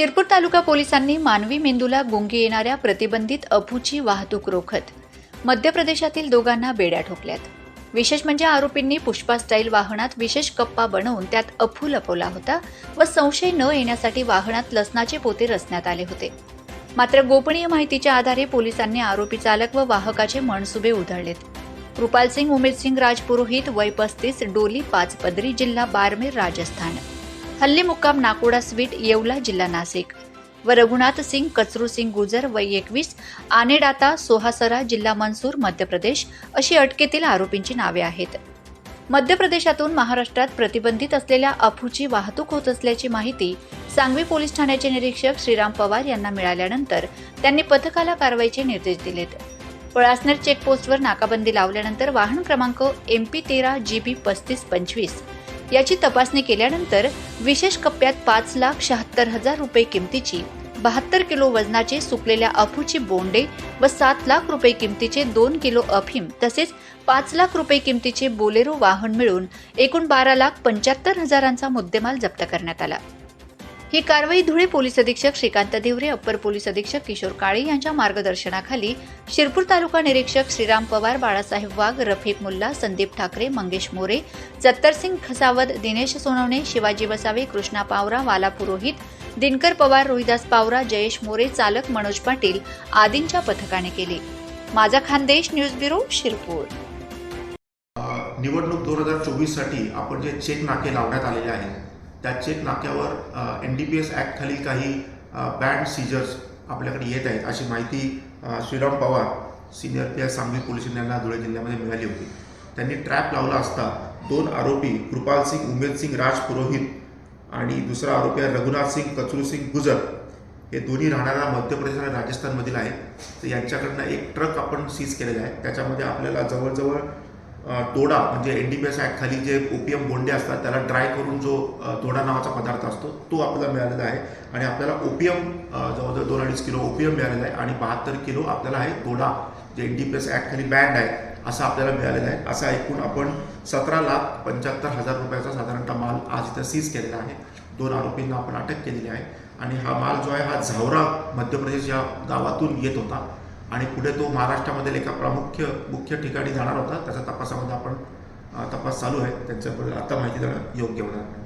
शिरपूर तालुका पोलिसांनी मानवी मेंदूला गुंगी येणाऱ्या प्रतिबंधित अफूची वाहतूक रोखत मध्य प्रदेशातील दोघांना बेड्या ठोकल्यात. विशेष म्हणजे आरोपींनी पुष्पा स्टाईल वाहनात विशेष कप्पा बनवून त्यात अफू लपवला होता व संशय न येण्यासाठी वाहनात लसणाचे पोते रचण्यात आले होते. मात्र गोपनीय माहितीच्या आधारे पोलिसांनी आरोपी चालक व वाहकाचे मनसुबे उधळलेत. कृपाल सिंग उमेद सिंग राजपुरोहित वय पस्तीस डोली पाच पदरी जिल्हा बारमेर राजस्थान. हल्ली मुक्काम नाकोडा स्वीट येवला जिल्हा नाशिक. व रघुनाथ सिंग कचरू सिंग गुजर वय एकवीस आनेडाता सोहासरा जिल्हा मनसूर मध्य प्रदेश अशी अटकेतील आरोपींची नावे आहेत. मध्य प्रदेशातून महाराष्ट्रात प्रतिबंधित असलेल्या अफूची वाहतूक होत असल्याची माहिती सांगवी पोलीस ठाण्याचे निरीक्षक श्रीराम पवार यांना मिळाल्यानंतर त्यांनी पथकाला कारवाईचे निर्देश दिलेत. पळासनेर चेकपोस्टवर नाकाबंदी लावल्यानंतर वाहन क्रमांक एम पी तेरा जी बी पस्तीस पंचवीस याची तपासणी केल्यानंतर विशेष कप्प्यात पाच लाख शहात्तर हजार रुपये किमतीची बहात्तर किलो वजनाचे सुकलेल्या अफूची बोंडे व सात लाख रुपये किमतीचे दोन किलो अफीम तसेच पाच लाख रुपये किमतीचे बोलेरो वाहन मिळून एकूण बारा लाख पंच्याहत्तर हजारांचा मुद्देमाल जप्त करण्यात आला. ही कारवाई धुळे पोलीस अधीक्षक श्रीकांत देवरे अप्पर पोलीस अधीक्षक किशोर काळे यांच्या मार्गदर्शनाखाली शिरपूर तालुका निरीक्षक श्रीराम पवार बाळासाहेब वाघ रफिक मुल्ला संदीप ठाकरे मंगेश मोरे जत्तरसिंग खसावत दिनेश सोनवणे शिवाजी वसावे कृष्णा पावरा वाला पुरोहित दिनकर पवार रोहिदास पावरा जयेश मोरे चालक मनोज पाटील आदींच्या पथकाने केले. माझा खानदेश न्यूज ब्युरो शिरपूर. निवडणूक दोन हजार चोवीससाठी आपण जे चेक नाके लावण्यात आलेले आहेत त्याचे नाक्यावर N D P S act खाली काही बँड सीजर्स आपल्याकडे येत आहेत अशी माहिती Shriram Pawar senior P S Sangli police यांना धुळे जिल्ह्यामध्ये मिळाली होती. त्यांनी ट्रॅप लावला असता दोन आरोपी कृपाल सिंग उमेद सिंग राज पुरोहित आणि दुसरा आरोपी आहे रघुनाथ सिंग कचरू सिंग गुजर. हे दोन्ही राहणारा मध्य प्रदेश आणि राजस्थानमधील आहेत. तर यांच्याकडनं एक ट्रक आपण सीज केलेला आहे. त्याच्यामध्ये आपल्याला जवळजवळ तोडा म्हणजे N D P S act खाली जे ओपीएम बोंडे असतात त्याला ड्राय करून जो तोडा नावाचा पदार्थ असतो तो आपल्याला मिळालेला आहे. आणि आपल्याला ओपीएम जवळजवळ दोन अडीच किलो ओपीएम मिळालेला आहे आणि बहात्तर किलो आपल्याला आहे तोडा जे N D P S act खाली बँड आहे असं आपल्याला मिळालेलं आहे. असा एकूण आपण सतरा लाख पंच्याहत्तर हजार रुपयाचा साधारणतः माल आज इथं सीज केलेला आहे. दोन आरोपींना आपण अटक केलेली आहे. आणि हा माल जो आहे हा झावरा मध्य प्रदेश या गावातून येत होता. आणि पुढे तो महाराष्ट्रामधील एका प्रामुख्य मुख्य ठिकाणी जाणार होता. त्याच्या तपासामध्ये आपण तपास चालू आहे. त्यांच्याबद्दल आता माहिती देणं योग्य होणार नाही.